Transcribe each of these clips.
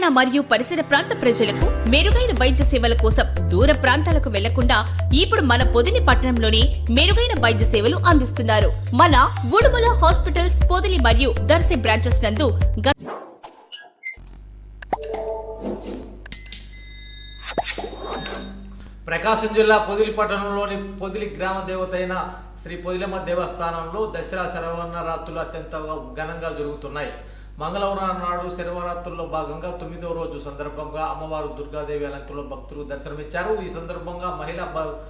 తెలంగాణ మరియు పరిసర ప్రాంత ప్రజలకు మెరుగైన వైద్య సేవల కోసం దూర ప్రాంతాలకు వెళ్ళకుండా ఇప్పుడు మన పొదిని పట్టణంలోనే మెరుగైన వైద్య సేవలు అందిస్తున్నారు. మన ఉడుమల హాస్పిటల్స్ పొదిలి మరియు దర్శి బ్రాంచెస్ నందు ప్రకాశం జిల్లా పొదిలి పట్టణంలోని పొదిలి గ్రామ దేవత అయిన శ్రీ పొదిలమ్మ దేవస్థానంలో దసరా శరవనరాత్రులు అత్యంత ఘనంగా జరుగుతున్నాయి. మంగళవారం నాడు శరవరాత్రుల్లో భాగంగా తొమ్మిదో రోజు సందర్భంగా అమ్మవారు దుర్గాదేవి అలంకరణలో భక్తులు దర్శనమిచ్చారు. ఈ సందర్భంగా మహిళా భ-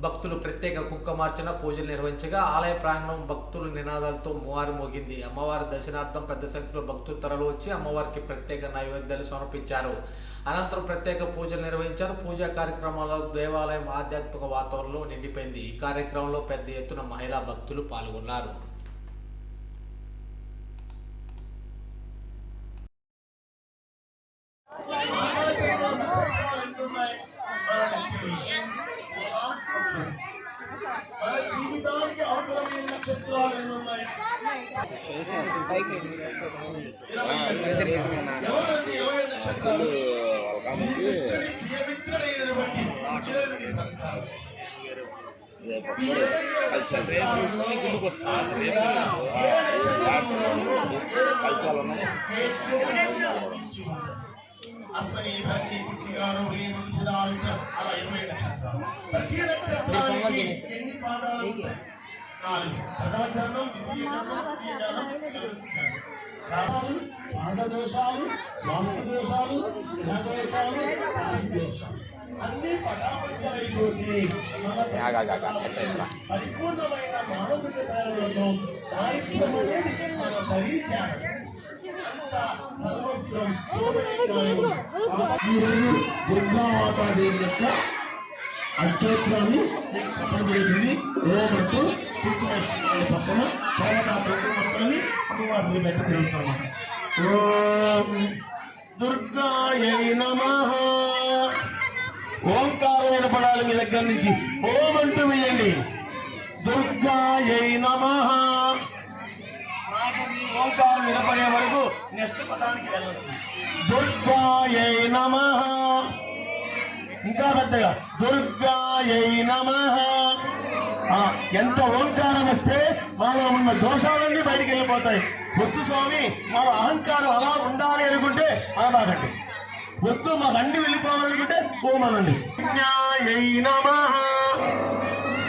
భక్తులు ప్రత్యేక కుక్కమార్చన పూజలు నిర్వహించగా ఆలయ ప్రాంగణం భక్తుల నినాదాలతో మారు మోగింది. అమ్మవారి దర్శనార్థం పెద్ద సంఖ్యలో భక్తులు తరలు వచ్చి అమ్మవారికి ప్రత్యేక నైవేద్యాలు సమర్పించారు. అనంతరం ప్రత్యేక పూజలు నిర్వహించారు. పూజా కార్యక్రమాల్లో దేవాలయం ఆధ్యాత్మిక వాతావరణంలో నిండిపోయింది. ఈ కార్యక్రమంలో పెద్ద ఎత్తున మహిళా భక్తులు పాల్గొన్నారు. అసలు భరణి కృతిగాను వృషిరాలు అలా ఇరవై ప్రతి నక్షత్రానికి ఎన్ని పాదాలు ఉంటాయి? నాలుగు పాదదోషాలు వాస్తు దోషాలు గ్రహదోషాలు అన్ని పటాపంచరైపోతే మన పరిపూర్ణమైన మానసిక సేవలతో దారిద్ర్యం అనేది మన పరిచయం. సర్వస్వం ఈరోజు దుర్గామాతాదేవి యొక్క ఓమంటూ చుట్టుపక్కల పక్కన తర్వాత ఆ రెండు మొక్కల్ని అమ్మవారిని పెట్టి తిరుగుతామన్నమాట ఓం దుర్గాయై నమః ఓంకారం వినపడాలి మీ దగ్గర నుంచి ఓం అంటూ వేయండి దుర్గాయ నమ నాకు మీ ఓంకారం వినపడే వరకు నెక్స్ట్ పదానికి వెళ్ళదు దుర్గాయ నమ ఇంకా పెద్దగా దుర్గాయ నమ. ఎంత ఓంకారం వస్తే మనలో ఉన్న దోషాలన్నీ బయటికి వెళ్ళిపోతాయి. వద్దు స్వామి మన అహంకారం అలా ఉండాలి అనుకుంటే అనబాకండి వద్దు మా బండి వెళ్ళిపోవాలనుకుంటే ఓమనండి. నమః.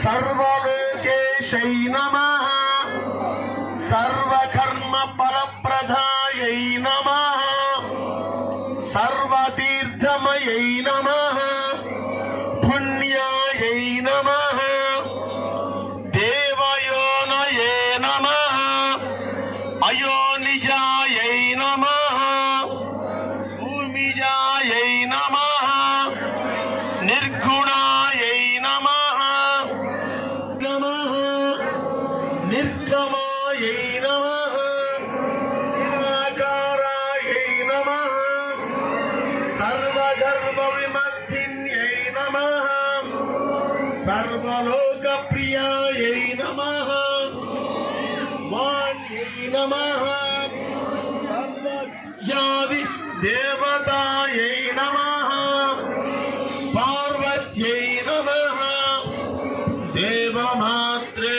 సర్వలోకేశై నమః. సర్వకర్మ ఫలప్రదాయై నమః. సర్వ सर्वविमर्थिन्यै नमः। सर्वलोकप्रियायै नमः। मान्यै नम। सर्वज्ञादि नम। देवमात्रे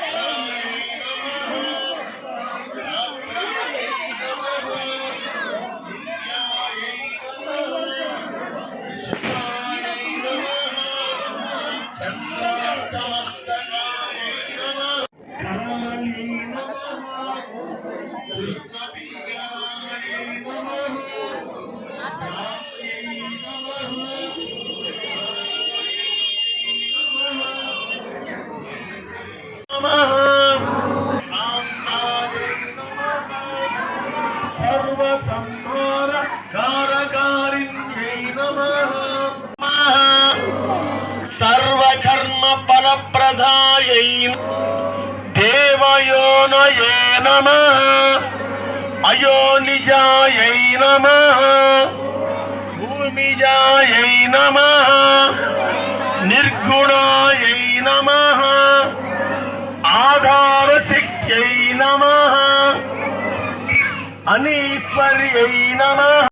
నమః సర్వసంహార కారకారిణ్యై నమః. అయో నిజాయై నమ అయోనిజాయై నమ భూమిజాయై నమ నిర్గుణాయై నమ ఆధారశక్త్యై నమ అనీశ్వర్యై నమ